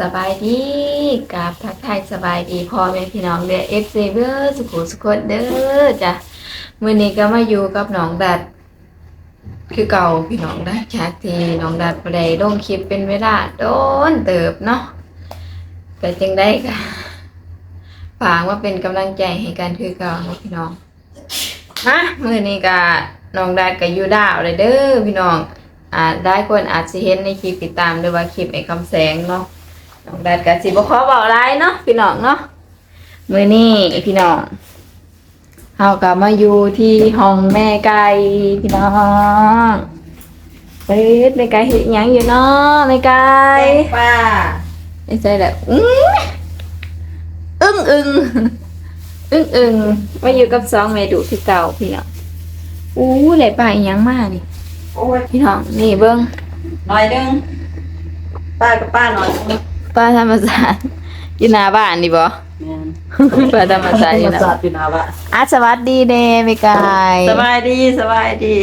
สบายดีกับทักทายสบายดีพ่อแม่พี่น้องเด้อ FC เด้อสุขุสุขนเด้อจ้ะมื้อนี้ก็มาอยู่กับน้องดัด คือเก่าพี่น้องได้จากที่น้องดัดบ่ได้ลงคลิปเป็นเวลาโดนเติบเนาะก็จึงได้ก็ฝากว่าเป็นกำลังใจให้กันคือเก่าพี่น้องมามื้อนี้ก็น้องดัดก็อยู่ดาวเลยเด้อพี่น้องอ่าได้คนอาจสิเห็นในคลิปติดตามด้วยว่าคลิปไอ้คำแสงเนาะ น้องดัดกับสิบขอบอกไรเนาะพี่น้องเนาะมือนี่พี่น้องเฮากลับมาอยู่ที่ห้องแม่ไก่พี่น้องเฮ้ยแม่ไก่เห็นยังอยู่เนาะแม่ไก่ป้าไม่ใช่แหละอื้ออึ้งอึ้งอึ้งอึ้งมาอยู่กับสองเมดูที่เก่าพี่น้องอู้ไหลไปลาอีหยังมากนี่โอ้ยพี่น้องนี่เบิ้งหน่อยนึงป้ากับป้าหน่อยนึง ป้าธรรมศาสตร์อยู่หน้าบ้านนี่บ่แม่นป้าธรรมศาสตร์อยู่หน้าศาบ้าสนตร์อยู่นาบะอะสวัสดีเด้แม่ไก่สบายดีสบายดี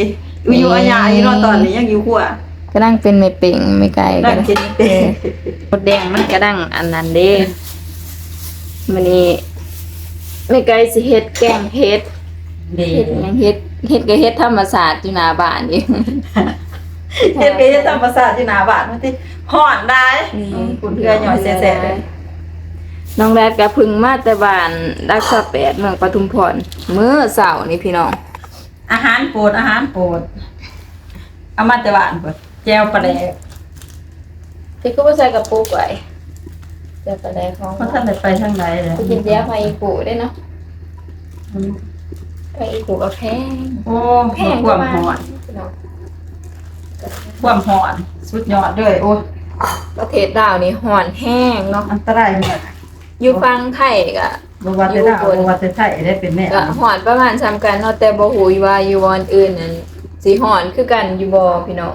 อยู่อยู่อันยาอีรอตอนนี้ยังอยู่หัวก็นั่งเป็นไม่เป่งไม่ไกลนั่ก็งได้กินเป็ดมดแดงมันก็ดังอันนั้นเด้มันนี่ไม่ไกลสิเฮ็ดแกงเฮ็ดดีเฮ็ดหยังเฮ็ดเฮ็ดก็เฮ็ดธรรมศาสตร์อยู่หน้าบ้านนี่ เฮ็ดก็เฮ็ดธรรมศาสตร์อยู่นาบะมันที่ห่อนได้คุณเพื่อนหน่อยแซ่ๆเลยน้องแรดก็เพึ่งมาแต่บ้านรักษาแปดเมืองปทุมพรมื้อเสาร์นี่พี่น้อง อาหารโปรดอาหารโปรดเอามาแต่บ้านเพิ่นแจ่วปลาแดกพี่ก็บ่ใส่กระปุกไว้จะไปได้ของเพราะท่านได้ไปทางใดเลยไปกินเดียวไปอีกูได้เนาะไปอีกูก็แพงโอ้แพงความหอนพี่น้อง ความหอนสุดยอดเลยโอ้ประเทศดาวนี่ห่อนแห้งเนาะอันตรายมากอยู่ฟังไทยก็บว่าจะได้บว่าจะใช่ได้เป็นแน่ก็ห่อนประมาณซ้ำกันเนาะแต่บ่ฮู้ว่าอยู่วอนอื่นนั่นสิห่อนคือกันอยู่บ่พี่น้อง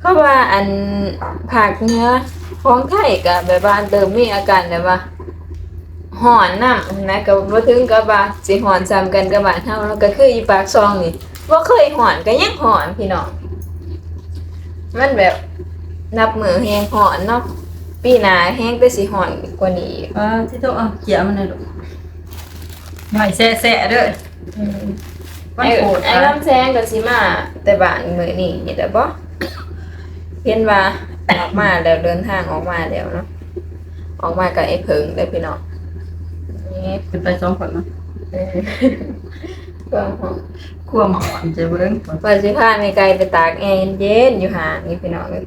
เพราะว่าอันภาคเหนือของไทยก็แบบว่าเริ่มมีอาการแบบว่าห่อนนำนะก็บ่ถึงกับว่าสิห่อนซ้ำกันกับบ้านเฮาแล้วก็คืออีปากซองนี่บ่เคยห่อนก็ยังห่อนพี่น้อง มันแบบนับมือแฮงห่อนเนาะปีหน้าแฮงแต่สิห่อนกว่านี้อีกเออที่โตเอาเกี่ยมันเลยลูกหน่อยแซ่ๆเด้อวันไอ้โกรธไอ้ลำแซงกับสิมาแต่บ้านมือนี่นี่แต่บ่เห็นว่าออกมาแล้วเดินทางออกมาแล้วเนาะออกมากับไอ้เพิงได้อพี่น้องนี่เป็นไปสองคนเนาะ เออก็ ความหอนจะเบิ่งว่าสิพาไม่ไกลไปตากแอร์เย็นๆอยู่ห่างนี่พี่น้องเอ้ย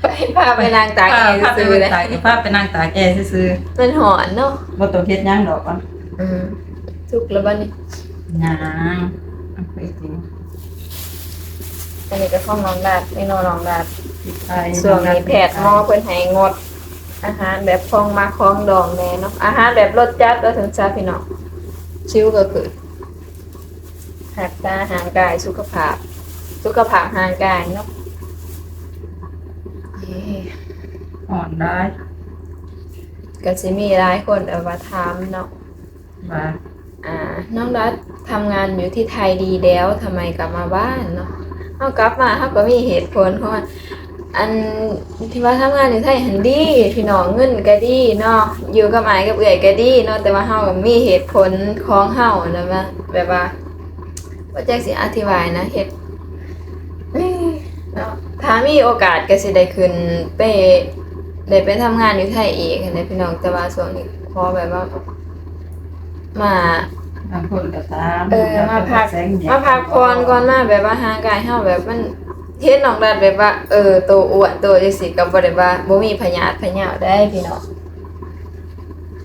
ไปพาไปนางตากแอร์พาไปซื้อเบิ่งเลยตากพาไปนั่งตากแอร์ซื่อมันหอนเนาะๆบ่ต้องเฮ็ดหยังดอกอะอืมทุกแล้วบ้านี่หยังเอาไปจริงอันนี้ก็ข้องน้องดาดไม่นอนน้องดาดไปส่วนนี้แพทย์หมอเพิ่นให้งด อาหารแบบคลองมาคลองดองแน่เนาะอาหารแบบรสจัดก็ถึงซาพี่น้องชิวก็คือ หักตาห่างกายสุขภาพ สุขภาพห่างกายเนาะเอ้ยหอนได้ก็สิมีหลายคนเอามาถามเนาะว่าอ่า น้องรัฐทำงานอยู่ที่ไทยดีแล้วทำไมกลับมาบ้านเนาะเฮากลับมาเฮาก็มีเหตุผลเพราะว่าอันที่ว่าทำงานอยู่ไทยหันดีพี่น้องเงินก็ดีเนาะอยู่กับอายกับเอื่อยก็ดีเนาะแต่ว่าเฮาก็มีเหตุผลของเฮานะว่าแบบว่า ว่าจักสิอธิบายนะเฮ็ดเอ้ยเนาะถ้ามีโอกาสก็สิได้ขึ้นไปได้ไปทำงานอยู่ไทยอีกหั้นนะพี่น้องแต่ว่าช่วงนี้ขอแบบว่า มา บางคนก็ตามเออมาพักแสงแดดมาพักผ่อนก่อนมาแบบว่าห่างกายเฮาแบบมันเฮ็ดน้องดัดแบบว่า เออโตอ้วนโตจังซี่ก็บ่ได้ว่าบ่มีพยาธิพยาธิได้พี่น้อง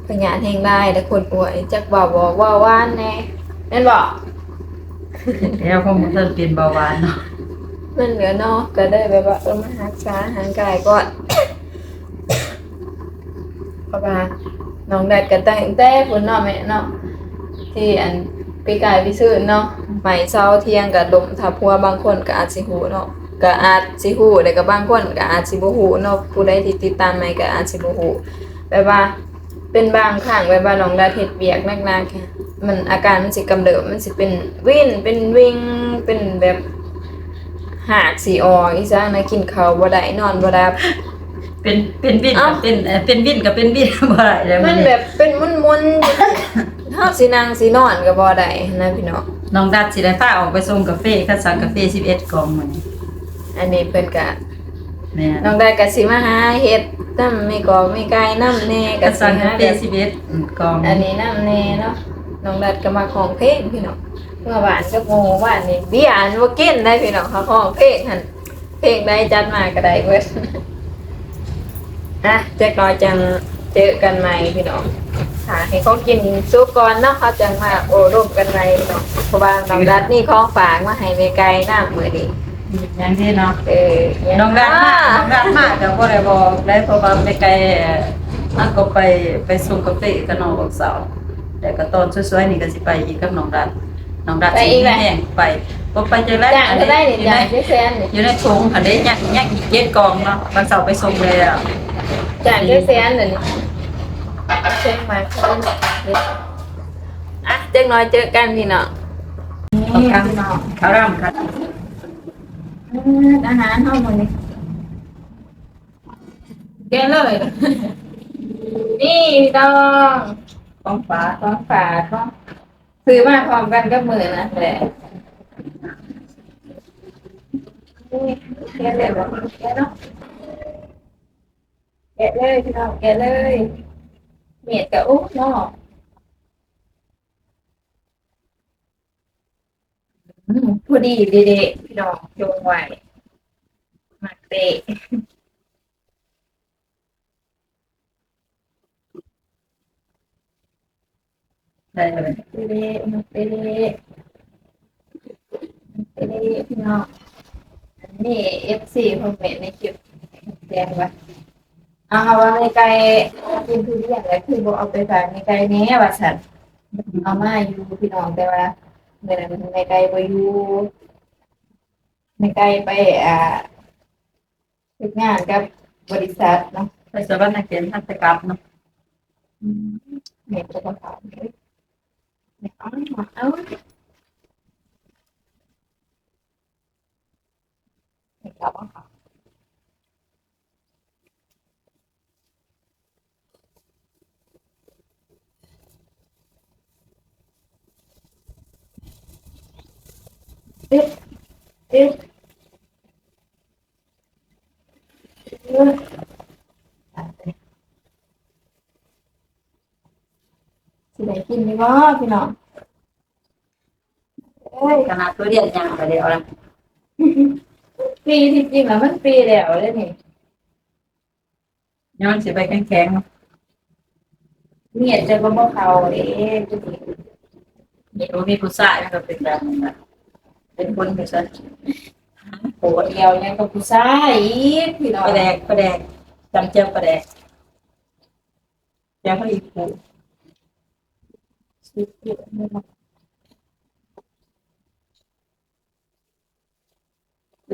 พยาธิแห่งได้แต่คนอ้วนจักว่าบอกว่าว่านแน่แม่นบ่ แล้วก็มันจะเป็นเบาหวานเนาะมันเหลือเนาะก็ได้แบบว่าเออมารักษาหางกายก่อนเพราะว่าน้องแดดก็ตั้งแต่พุ่นเนาะแม่เนาะที่อันปีกายพี่ซื้อเนาะไหมเช้าเที่ยงกับดมถ้าพัวบางคนก็อาจสิหูเนาะก็อาจสิหูแต่ก็บางคนก็อาจสิบ่หูเนาะผู้ใดที่ติดตามใหม่ก็อาจสิบ่หูแบบว่าเป็นบางครั้งแบบว่าน้องแดาเฮ็ดเวียกหนักๆค่ะ มันอาการมันสิกำเริบมันสิเป็นวินเป็นวิงเป็นแบบหากสิออกอีซะนะกินข้าวบ่ได้นอนบ่หลับเป็นเป็นวินเอ้ากับเป็นเอ่อเป็นวินกับเป็นวินบ่ได้แล้วมันแบบเป็นมุนๆเฮาสินั่งสินอนก็บ่ได้นะพี่น้อง น้องดัดสิได้พาออกไปส่งกาแฟคัดสั่งกาแฟ11กล่องมื้อนี้อันนี้เพิ่นก็แม่น้องได้ก็สิมาหาเฮ็ดนำมีกอกมีไก่นำแน่ก็คัดสิสั่งหากาแฟแบบ11อืมกล่องอันนี้นำแน่เนาะ น้องดัดก็มาของเพลงพี่น้องเมื่อวานก็โมว่านนี่เบียร์อันบ่กินได้พี่น้องเขาของเพลงหั่นเพลงใดจัดมาก็ได้เบิดอะแจ็คน้อยจังเจอกันใหม่พี่น้องหาให้เขากินซุปก่อนเนาะเขาจังมาโอ้ร่วมกันใหม่พี่น้องเพราะว่าน้องดัดนี่ของฝากมาให้แม่ไก่น้ำมื้อนี้อย่างที่เนาะเออน้องดัดมาน้องดัดมาก็บ่ได้บอกได้เพราะว่าไปไกลเอ่อมันก็ไปไปส่งกาแฟกับน้องบอกสาว แต่ก็ตอนสวยๆนี่ก็สิไปอีกกับน้องดัดน้องดัดสิแห้งไปบ่ไปจังได๋จ้างก็ได้นี่จ้างเจ๊แซนนี่อยู่ในถุงอันนี้ยักยักอีกเจ็ดกองเนาะวันเสาร์ไปส่งเลยอะจ้างเจ๊แซนเลยนี่เช็คมาเขาอะเจ๊กน้อยเจอกันพี่น้องต้องการข้าวร่ำครับอาหารห้องมันนี่แกเลย นี่พี่น้อง ของฟ้าของฝากของซื้อมาพร้อมกันกับมือนะแหละนี่แกะเลยบอกแกะเนาะแกะเลยพี่น้องแกะเลยเมียดกับอุ๊บเนาะพอดีเด็ๆพี่น้องจงไว้มักเตะ ได้ เลยเตะมักเตะเตะพี่น้องนนี้เอฟซีคอมเมนต์ในคลิปแจ้งว้เอาว่าในไก่กินทุเรียนแล้วคือบอกเอาไปฝากในไก่แนี้ว่าสันเอามาอยู่พี่น้องแต่ว่าเมื่อนั้นในไก่ไปอยู่ในไก่ไปอ่าฝึกงานกับบริษัทเนาะไปสวรรค์นักเขียนทัศกรรมเนาะเน็ตจะต้องถาม เลยเนี่ยเอามาเอาเน็ตเราบ้างค่ะเอ๊ะเอ๊ะเอ๊ะอะสิ ได้กินไหมวะพี่น้องเอ้ยขนาดตัวเรียนยังไปเดียวละปีที่จริงแล้วมันปีแล้วเลยนี่ย้อนสิไปแข็งๆเนาะเมียดจะบ่บ่เขาเอ๊ะจะสิมีรู้มีผู้ชายมันก็เป็นแบบนั้นนะเป็นคนผู้ชายโหดเดียวยังกับผู้ชายอีกพี่น้องประแดกประแดกจำเจ้าประแดกเจ้าเขาอีกผู้ สิบเอ็ดนี่เนาะ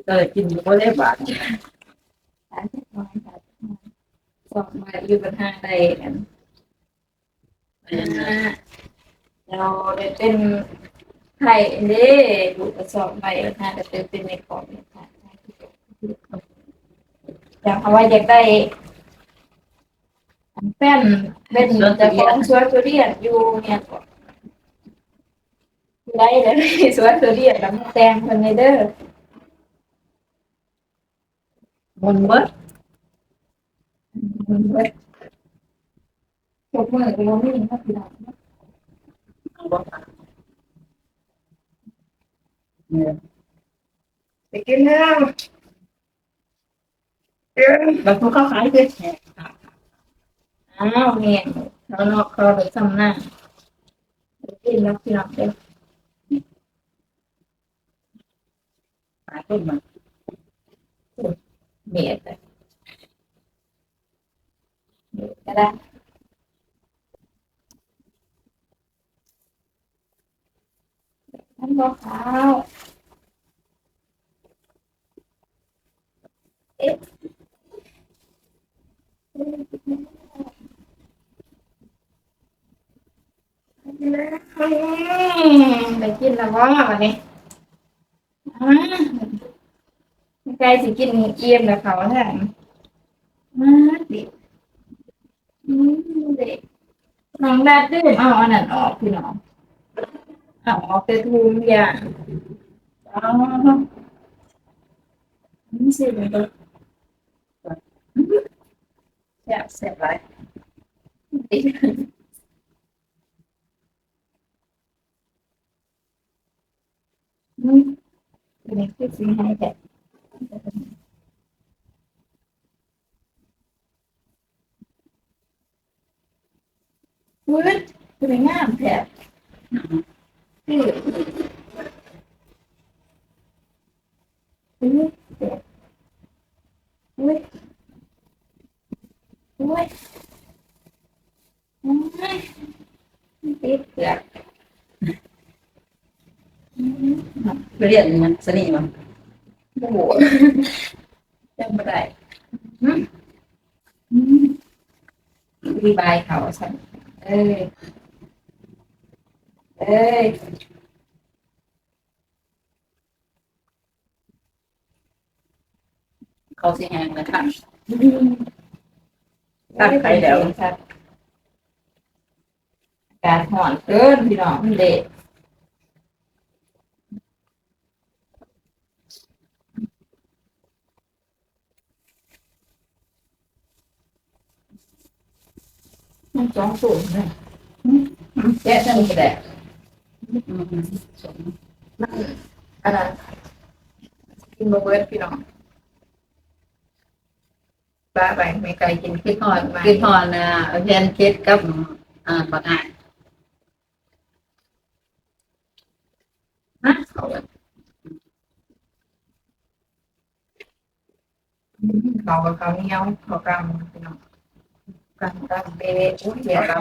ก็เลยกินอยู่บ่ได้บาทสามสิบน้อยสามสิบน้อยสองมาอยู่กันห้างใดกันเราได้เป็นไข่เด้ดูกระสอบใบห้าจะเป็นเป็นในกล่องเนี่ยค่ะอยากเอาไว้อยากได้ แป้นเป็นจะของสวนทุเรียนอยู่เนี่ยก่อนได้เลยสวนทุเรียนแล้วมาแต่งคนในเด้อมุนเบิดมันเบิดจบมือก็บ่มีครับพี่น้องบ่เนี่ยไปกินแล้วบางคนเขาขายด้วยแหก อ้าวเมียนเขาเนาะเขาเลยซ้ำหน้าไปกินแล้วพี่น้องเด้อขายต้นมันเมียนเลยก็ได้ท่านบอกขาเอ๊ะ ไปกินแล้วว่าวันนี้อ่าไก่สิกินเอี่ยมแล้วเขาแทนมาดิอืเด็กน้องดัดดื่มเอาอันนั้นออกพี่น้องเอาออกแต่ทุกอย่างอ๋อนี่สิมันก็แซ่บแซ่บหลายติดอืมอันนี้อให้แต่วืดสวยงามแท้คืออุ้ยเจ็บอุ้ยอุ้ยอุ้ยติดเปลือก เรียนมันสนิทมั้งโอ้โหจำไม่ได้รีบายเขาสั่นเอ้ยเอ้ยเขาสิแหงเลยค่ะตั้งใครแล้วอากาศห่อนเกินพี่น้องเด็ด มันสองสูงเลยแย่ทั้งนี้แหละอืมสมอันนั้นกินบะเบิร์ดพี่น้องปลาไปไม่ไกลกินขึ้นหอนมาคือทอนนะแพนเค้กกับอ่าบักอ่านฮะเขาเขาเขาเหนียวเขากำพี่น้อง กำกำเบอุ้ยเดี๋ยวก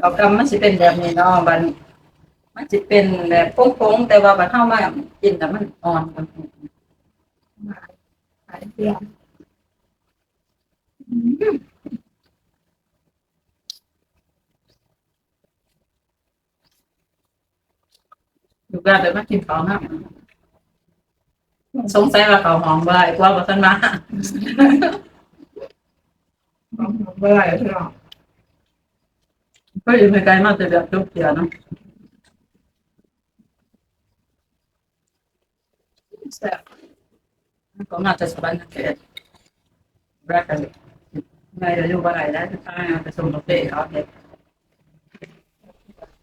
เขากำมันสิเป็นแบบนี้เนาะบันมันสิเป็นแบบโค้งๆแต่ว่าบัดเฮามากินแต่มันอ่อนกว่าหายเสียงอืมอยู่กันแต่มากินข้าวนะสงสัยว่าเขาหอมบ่ได้กว่าบ่ทันมา เอาหัวเบื่อพี่น้องก็อยู่ไกลมาแต่แบบทุกเดือนเนาะแซ่บก็น่าจะสบายนะเกดรักกันไม่ได้อยู่บ่ได้แล้วจะตายไปส่งดอกเบี้เขาเด็ก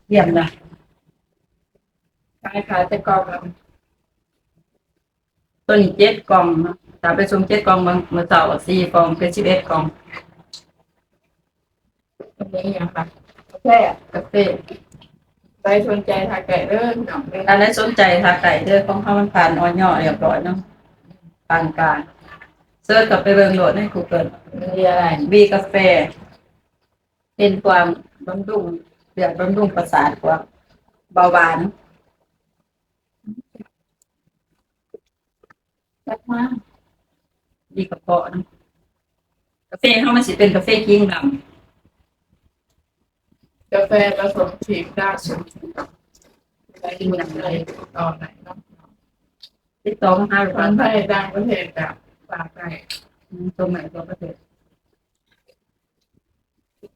เยี่ยมนะขายขายแต่กอบแล้วต้นเจ็ดกองนาะถ้าไปส่งเจ็ดกองบางเมื่อเช้าสี่กองเป็นสิบเอ็ดกอง ตรงนี้ยังค่ะแซ่บกาแฟใครสนใจทาไก่เด้อพี่น้องเด้อถ้าได้สนใจทาไก่เด้อของเขามันผ่านออยเรียบร้อยเนาะปานกลางเสิร์ชกลับไปเบิ่งโหลดใน Google มีอะไรบีกาแฟ เป็นความบำรุงเลือดบำรุงประสาทกว่าเบาหวานแซ่บมากดีกระเพาะเนาะกาแฟเขามันสิเป็นกาแฟกิ้งด กาแฟผสมชีกด้าสุดไปดูอะไรต่อไหนเนาะติดต่อมาหาหรือคเปล่านไทยต่างประเทศกับฝากไก่อืมตัวใหม่ตัวประเทศ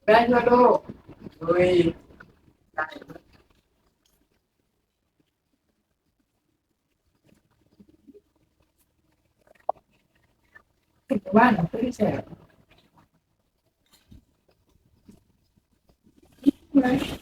ได้ทั่วโลกเฮ้ยได้ถึงว่าหนูไม่แซ่บ Right.